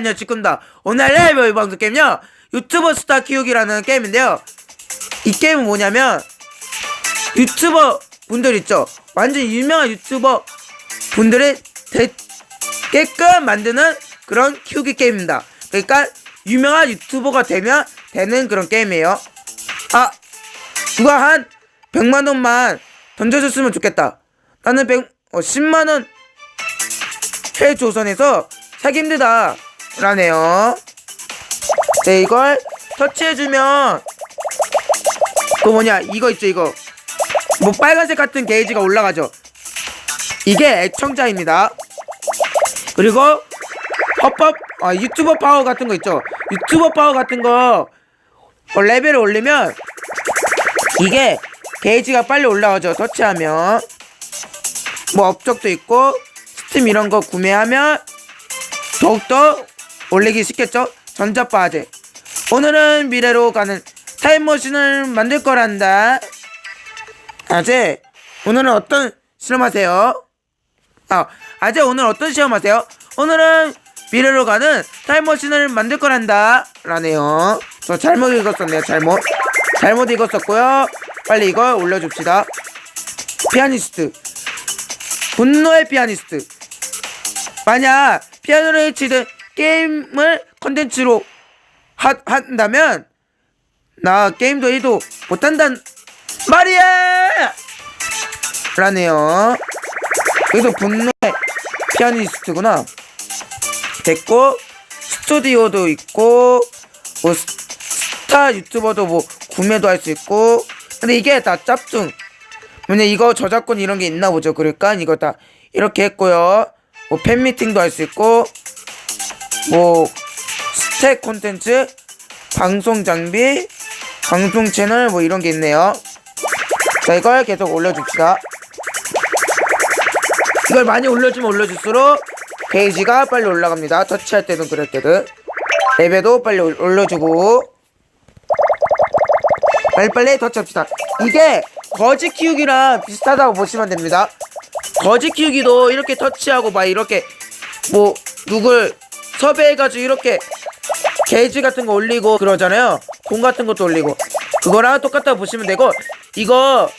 안녕 지금다. 오늘 레이버 방송 게임요 유튜버 스타 키우기라는 게임인데요. 이 게임은 뭐냐면 유튜버 분들 있죠? 완전 유명한 유튜버 분들이 되게끔 만드는 그런 키우기 게임입니다. 그러니까 유명한 유튜버가 되면 되는 그런 게임이에요. 아 누가 한 100만 원만 던져줬으면 좋겠다. 나는 100, 어, 10만 원 해조선에서 사기 힘들다 라네요. 네 이걸 터치해주면 그 뭐냐? 이거 있죠 이거. 뭐 빨간색 같은 게이지가 올라가죠. 이게 애청자입니다. 그리고 팝업 아 유튜버 파워 같은 거 있죠. 유튜버 파워 같은 거 어, 레벨을 올리면 이게 게이지가 빨리 올라가죠 터치하면. 뭐 업적도 있고 스팀 이런 거 구매하면 더욱더 올리기 쉽겠죠? 전자파제 오늘은 미래로 가는 타임머신을 만들 거란다. 아재 오늘은 어떤 실험하세요? 아 아재 오늘 어떤 시험하세요? 오늘은 미래로 가는 타임머신을 만들 거란다. 라네요. 저 잘못 읽었었네요 잘못. 잘못 읽었었고요. 빨리 이거 올려줍시다. 피아니스트. 분노의 피아니스트. 만약 피아노를 치든 게임을 컨텐츠로 하, 한다면 나 게임도 1도 못한단 말이야! 라네요. 그래서 분노의 피아니스트구나. 됐고 스튜디오도 있고 뭐 스- 스타 유튜버도 뭐 구매도 할 수 있고. 근데 이게 다 짭퉁 왜냐 이거 저작권 이런 게 있나 보죠. 그러니까 이거 다 이렇게 했고요. 뭐 팬미팅도 할 수 있고 뭐 스택 콘텐츠 방송 장비 방송 채널 뭐 이런 게 있네요. 자 이걸 계속 올려줍시다. 이걸 많이 올려주면 올려줄수록 페이지가 빨리 올라갑니다. 터치할 때든 그럴 때든 레벨도 빨리 올- 올려주고. 빨리빨리 터치합시다. 이게 거지 키우기랑 비슷하다고 보시면 됩니다. 거지 키우기도 이렇게 터치하고 막 이렇게 뭐 누굴 섭외해가지고 이렇게 게이지 같은 거 올리고 그러잖아요. 공 같은 것도 올리고. 그거랑 똑같다고 보시면 되고 이거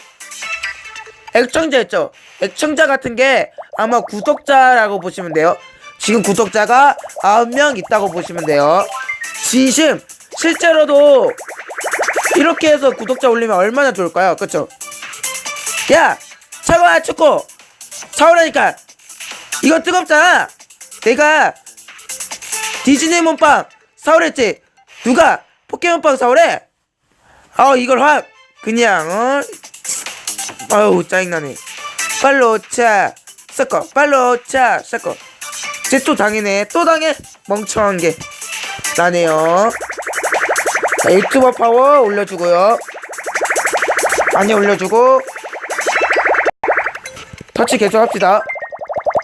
애청자 있죠? 애청자 같은 게 아마 구독자라고 보시면 돼요. 지금 구독자가 9명 있다고 보시면 돼요. 진심! 실제로도 이렇게 해서 구독자 올리면 얼마나 좋을까요? 그쵸? 야! 차가워 축구! 차오라니까! 이거 뜨겁잖아! 내가 디즈니 몸빵 사오랬지? 누가? 포켓몬빵 사오래 아 이걸 확! 그냥 어? 아유 짜증나네. 빨로 차 섞어. 빨로 차 섞어. 쟤또 당해네. 또 당해? 멍청한 게. 나네요. 자, 유튜버 파워 올려주고요. 많이 올려주고. 터치 계속 합시다.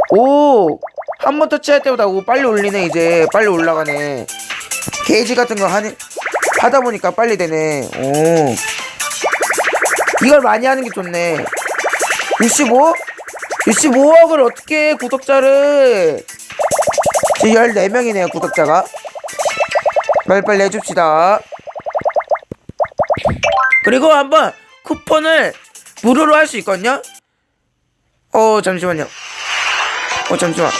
오 한번 터치할 때보다 오 빨리 올리네 이제. 빨리 올라가네. 게이지 같은 거 하니 하다 보니까 빨리 되네. 오. 이걸 많이 하는 게 좋네. 65? 65억을 어떻게 해, 구독자를? 지금 14명이네요 구독자가. 빨리빨리 해줍시다. 그리고 한번 쿠폰을 무료로 할 수 있거든요? 어 잠시만요. 어 잠시만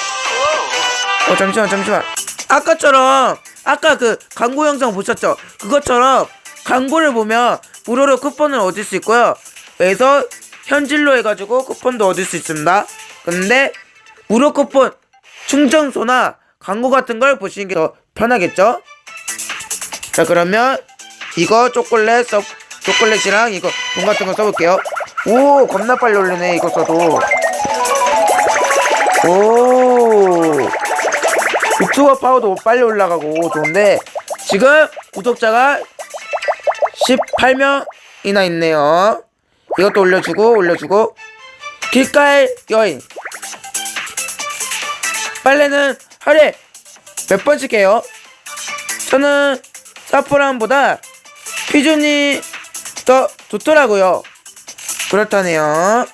어 잠시만 잠시만. 아까처럼 아까 그 광고 영상 보셨죠? 그것처럼 광고를 보면 무료로 쿠폰을 얻을 수 있고요. 그래서 현질로 해가지고 쿠폰도 얻을 수 있습니다. 근데 무료 쿠폰 충전소나 광고 같은 걸 보시는 게 더 편하겠죠? 자 그러면 이거 초콜릿 써 초콜릿이랑 이거 돈 같은 거 써볼게요. 오 겁나 빨리 올리네 이거 써도. 오 유튜버 파워도 빨리 올라가고 좋은데 지금 구독자가 18명이나 있네요. 이것도 올려주고 올려주고. 길가의 여인. 빨래는 하루에 몇 번씩 해요? 저는 사포란보다 피존이 더 좋더라고요. 그렇다네요.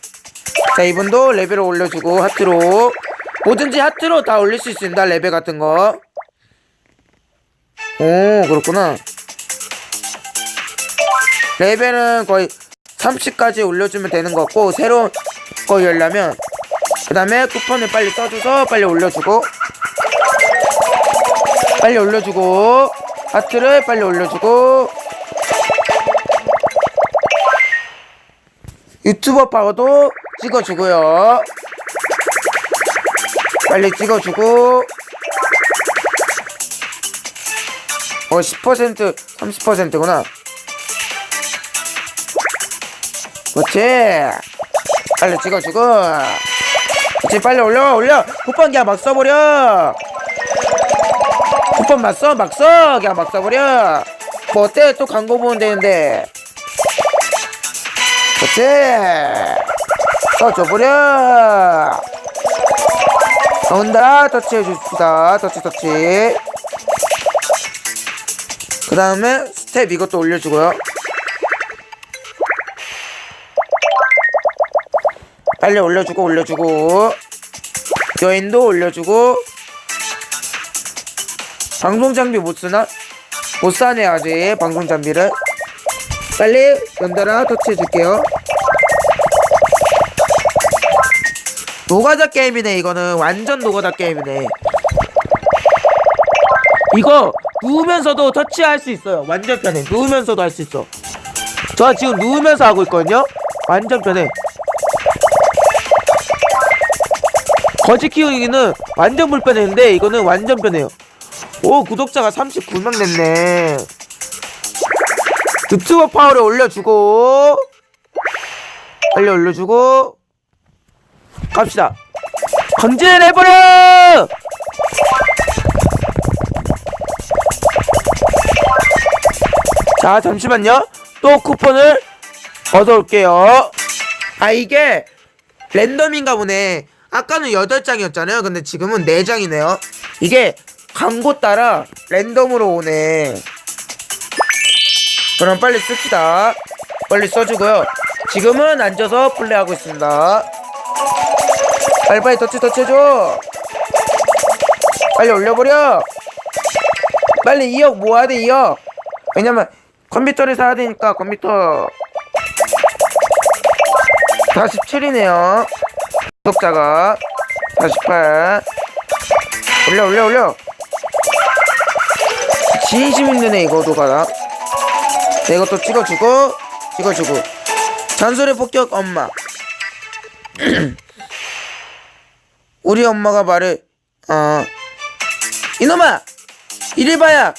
자 이분도 레벨을 올려주고 하트로 뭐든지 하트로 다 올릴 수 있습니다 레벨 같은 거. 오 그렇구나. 레벨은 거의 30까지 올려주면 되는 것 같고 새로운 거 열려면 그 다음에 쿠폰을 빨리 써줘서 빨리 올려주고 빨리 올려주고 하트를 빨리 올려주고. 유튜버 파워도 찍어주고요 빨리 찍어주고. 어 10% 30%구나. 그렇지. 빨리 찍어주고. 그렇지 빨리 올려 올려. 쿠폰 그냥 막 써버려. 쿠폰 막 써 막 써. 그냥 막 써버려. 뭐 어때? 또 광고 보면 되는데. 그렇지. 써줘버려 나온다. 터치 해줍시다. 터치 터치. 그 다음에 스텝 이것도 올려주고요. 빨리 올려주고 올려주고. 여인도 올려주고. 방송 장비 못 쓰나? 못 사네 아직 방송 장비를. 빨리 연달아 터치해 줄게요 노가다 게임이네 이거는. 완전 노가다 게임이네. 이거 누우면서도 터치할 수 있어요. 완전 편해. 누우면서도 할 수 있어. 저 지금 누우면서 하고 있거든요? 완전 편해. 거지 키우기는 완전 불편했는데 이거는 완전 편해요. 오 구독자가 39명 됐네. 유튜버 파워를 올려주고 빨리 올려주고 갑시다. 건진해버려! 자 잠시만요. 또 쿠폰을 얻어올게요. 아 이게 랜덤인가 보네. 아까는 8장이었잖아요. 근데 지금은 4장이네요. 이게 광고 따라 랜덤으로 오네. 그럼 빨리 씁시다. 빨리 써주고요. 지금은 앉아서 플레이하고 있습니다 빨리빨리 터치 터치해줘. 빨리 올려버려. 빨리 2억 모아야 돼 2억 왜냐면 컴퓨터를 사야 되니까 컴퓨터. 47이네요. 구독자가. 48 올려 올려 올려. 진심 힘드네 이거 도가다 네, 이것도 찍어주고 찍어주고. 잔소리 폭격 엄마 우리 엄마가 말을 어 이놈아 이리 봐야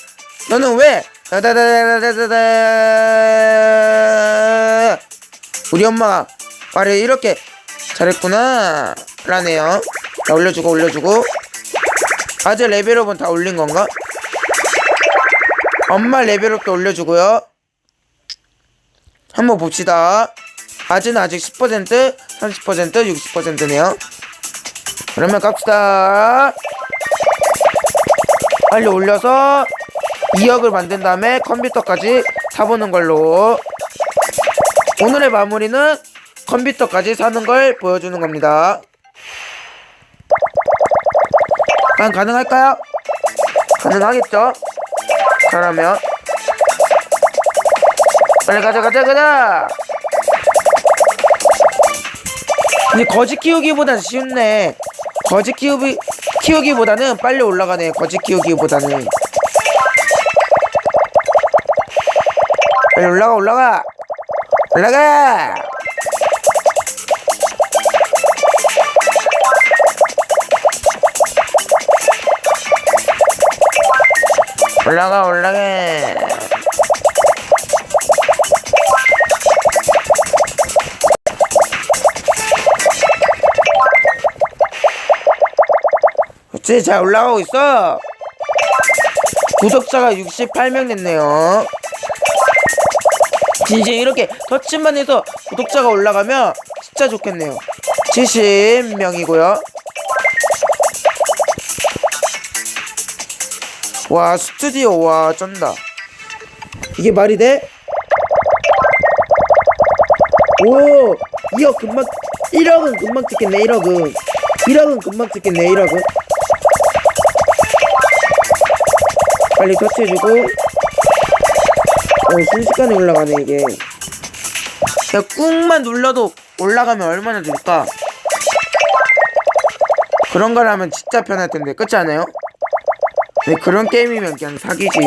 너는 왜? 다다다다다다다. 우리 엄마가 말을 이렇게 잘했구나 라네요. 자 올려주고 올려주고. 아재 레벨업은 다 올린 건가? 엄마 레벨업도 올려주고요. 한번 봅시다. 아재는 아직 10% 30% 60%네요 그러면 갑시다. 빨리 올려서 2억을 만든 다음에 컴퓨터까지 사보는 걸로. 오늘의 마무리는 컴퓨터까지 사는 걸 보여주는 겁니다. 과연 가능할까요? 가능하겠죠? 잘하면. 빨리 가자 가자 가자! 근데 거지 키우기보단 쉽네 거지 키우기 키우기보다는 빨리 올라가네 거지 키우기보다는. 빨리 올라가 올라가! 올라가! 올라가 올라가 그치 잘 올라가고 있어. 구독자가 68명 됐네요. 진심 이렇게 터치만 해서 구독자가 올라가면 진짜 좋겠네요. 70명이고요. 와 스튜디오. 와 쩐다. 이게 말이 돼? 오 2억 금방 1억은 금방 찍겠네 1억은. 1억은 금방 찍겠네 1억은 빨리 터치해주고. 어 순식간에 올라가네 이게. 야 꾹만 눌러도 올라가면 얼마나 좋을까? 그런 걸 하면 진짜 편할 텐데 그렇지 않아요? 네, 그런 게임이면 그냥 사기지.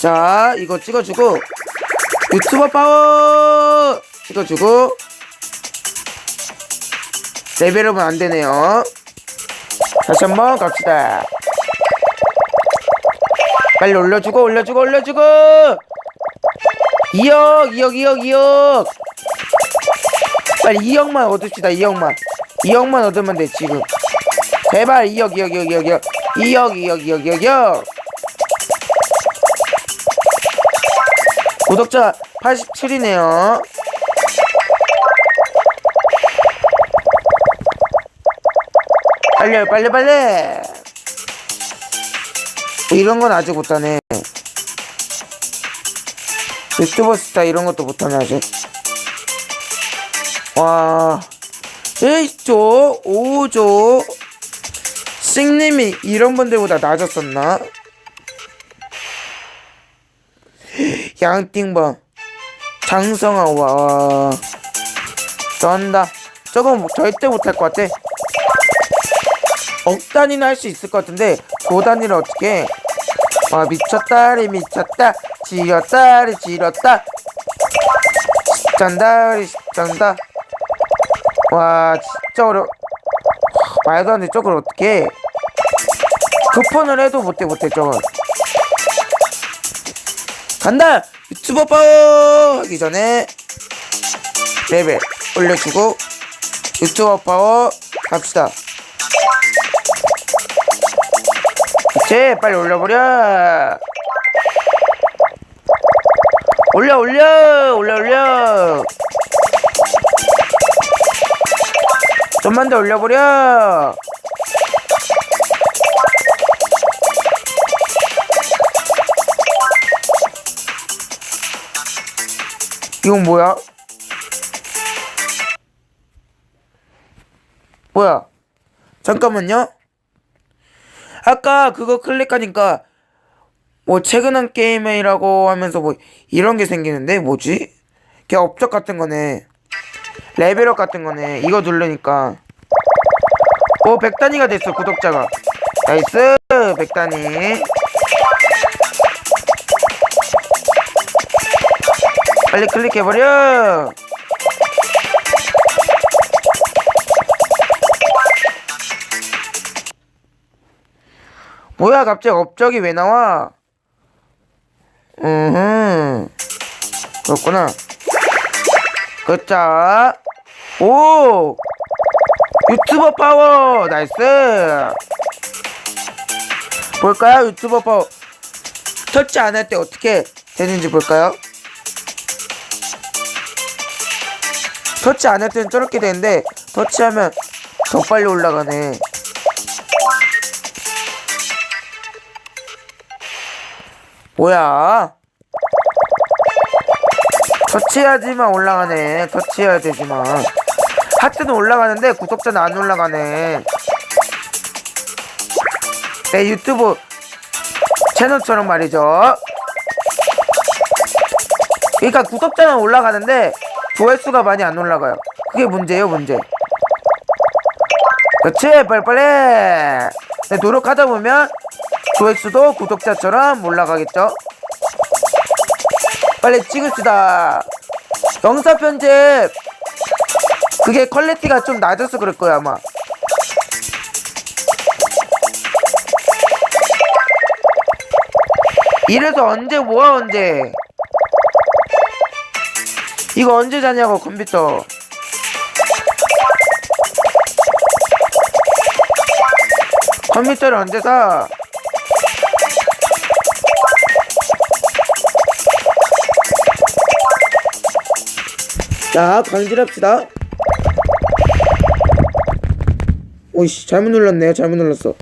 자 이거 찍어주고. 유튜버 파워! 찍어주고. 레벨업은 안되네요 다시 한번 갑시다. 빨리 올려주고 올려주고 올려주고. 2억 2억 2억 2억 빨리 2억만 얻읍시다 2억만. 2억만 얻으면 돼 지금. 제발 2억 2억 2억 2억 2억 2억 2억 2억 2억 구독자 87이네요 빨리 빨리 빨리. 이런 건 아직 못하네. 유튜버 스타 이런 것도 못하네 아직. 와. 1조 5조. 싱님이 이런 분들보다 낮았었나? 양띵봐 장성아 와. 쩐다. 저건 뭐 절대 못할 것 같아 억 단위는 할 수 있을 것 같은데 조 단위를 어떻게 와 미쳤다리 미쳤다. 지렸다리 지렸다. 십잔다리 십잔다. 와 진짜 어려. 말도 안돼 저걸 어떻게 급폰을 해도 못해 못해 저걸. 간다! 유튜버 파워! 하기 전에 레벨 올려주고 유튜버 파워 갑시다 그치 빨리 올려버려 올려 올려 올려 올려 좀만 더 올려버려 이건 뭐야? 뭐야? 잠깐만요. 아까 그거 클릭하니까 뭐 최근 한 게임이라고 하면서 뭐 이런 게 생기는데 뭐지? 걔 업적 같은 거네. 레벨업 같은 거네. 이거 누르니까 오 백단위가 됐어 구독자가. 나이스 백단위. 빨리 클릭해버려. 뭐야 갑자기 업적이 왜 나와? 음 그렇구나. 그자 오 유튜버 파워 나이스. 볼까요 유튜버 파워 터치 안 할 때 어떻게 되는지 볼까요? 터치 안 할 때는 저렇게 되는데 터치하면 더 빨리 올라가네. 뭐야? 터치해야지만 올라가네. 터치해야 되지만. 하트는 올라가는데 구독자는 안 올라가네. 내 유튜브 채널처럼 말이죠. 그러니까 구독자는 올라가는데 조회수가 많이 안 올라가요. 그게 문제예요, 문제. 그렇지, 빨리빨리. 네, 노력하다 보면 조회수도 구독자처럼 올라가겠죠? 빨리 찍읍시다. 영상 편집. 그게 퀄리티가 좀 낮아서 그럴 거야, 아마. 이래서 언제 모아, 언제. 이거 언제 자냐고, 컴퓨터. 컴퓨터를 언제 사? 자, 광질합시다. 오이씨, 잘못 눌렀네요. 잘못 눌렀어.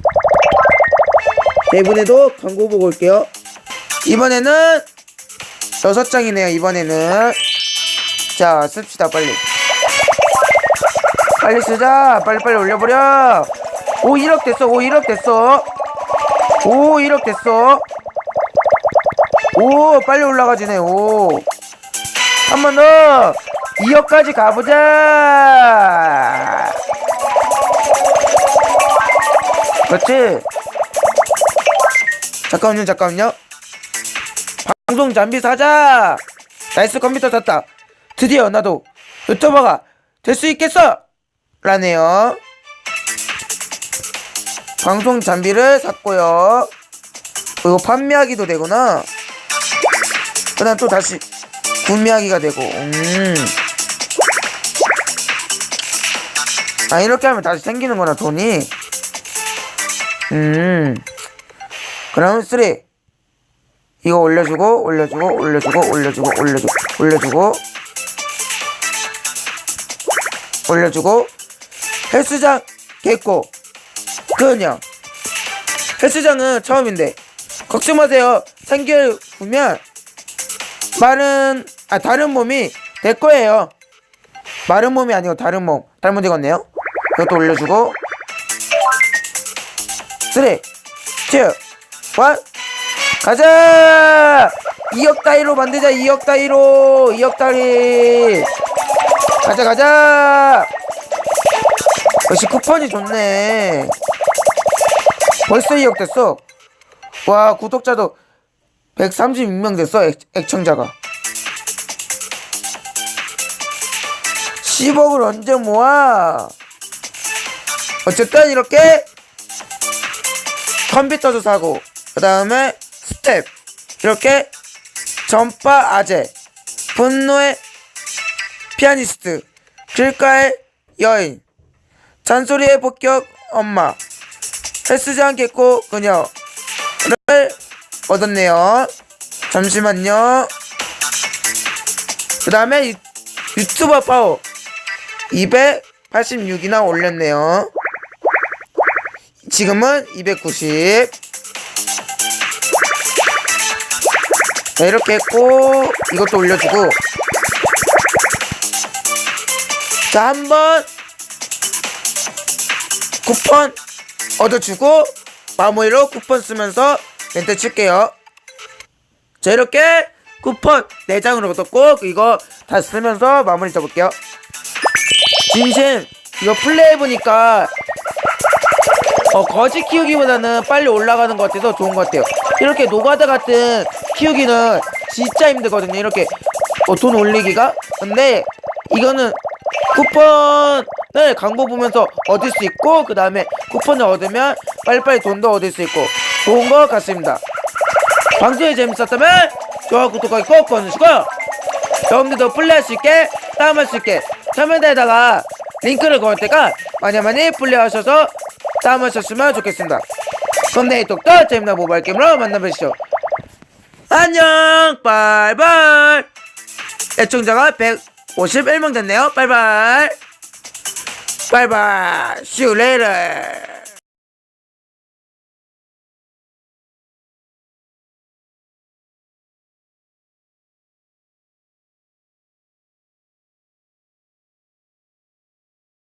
자, 이번에도 광고 보고 올게요. 이번에는 여섯 장이네요. 이번에는 자, 씁시다 빨리. 빨리 쓰자. 빨리 빨리 올려버려. 오 1억 됐어 오 1억 됐어 오 1억 됐어 오 빨리 올라가지네 오 한 번 더 2억까지 가보자. 그렇지? 잠깐만요 잠깐만요. 방송 장비 사자. 나이스 컴퓨터 샀다. 드디어 나도 유튜버가 될 수 있겠어! 라네요. 방송 장비를 샀고요. 이거 판매하기도 되구나. 그 다음 또 다시 구매하기가 되고 음. 아 이렇게 하면 다시 생기는구나 돈이. 음. 그럼 쓰리. 이거 올려주고 올려주고 올려주고 올려주고 올려주고 올려주고. 올려주고. 헬스장 개꼬 그냥. 헬스장은 처음인데. 걱정 마세요. 3개월 후면 마른 아 다른 몸이 될 거예요. 마른 몸이 아니고 다른 몸. 잘못 읽었네요 이것도 올려주고. 3 2 1 가자! 2억 따위로 만들자 2억 따위로. 2억 따위 가자 가자! 역시 쿠폰이 좋네. 벌써 2억 됐어. 와 구독자도 136명 됐어 액, 액청자가. 10억을 언제 모아 어쨌든 이렇게 컴퓨터도 사고 그 다음에 스텝 이렇게 전파 아재 분노의 피아니스트 길가의 여인 잔소리의 폭격 엄마 헬스장 개코 그녀를 얻었네요. 잠시만요. 그 다음에 유튜버 파워 286이나 올렸네요 지금은 290 자, 이렇게 했고 이것도 올려주고. 자 한번 쿠폰 얻어주고 마무리로 쿠폰 쓰면서 멘트 칠게요. 자 이렇게 쿠폰 4장을 얻었고 이거 다 쓰면서 마무리 잡을게요. 진심 이거 플레이해보니까 어, 거지 키우기보다는 빨리 올라가는 것 같아서 좋은 것 같아요. 이렇게 노가다 같은 키우기는 진짜 힘들거든요. 이렇게 어, 돈 올리기가. 근데 이거는 쿠폰을 광고 보면서 얻을 수 있고 그 다음에 쿠폰을 얻으면 빨리빨리 돈도 얻을 수 있고 좋은 것 같습니다. 방송이 재밌었다면 좋아요 구독하기 꼭 눌러주시고 여러분들도 플레이할 수 있게 다운할 수 있게 참여대에다가 링크를 걸을 테니까 많이 많이 플레이하셔서 다운하셨으면 좋겠습니다. 그럼 내일 또또 재밌는 모바일 게임으로 만나보시죠. 안녕. 바이바이. 애청자가 151명 됐네요. 바이바이. 바이바이. See you later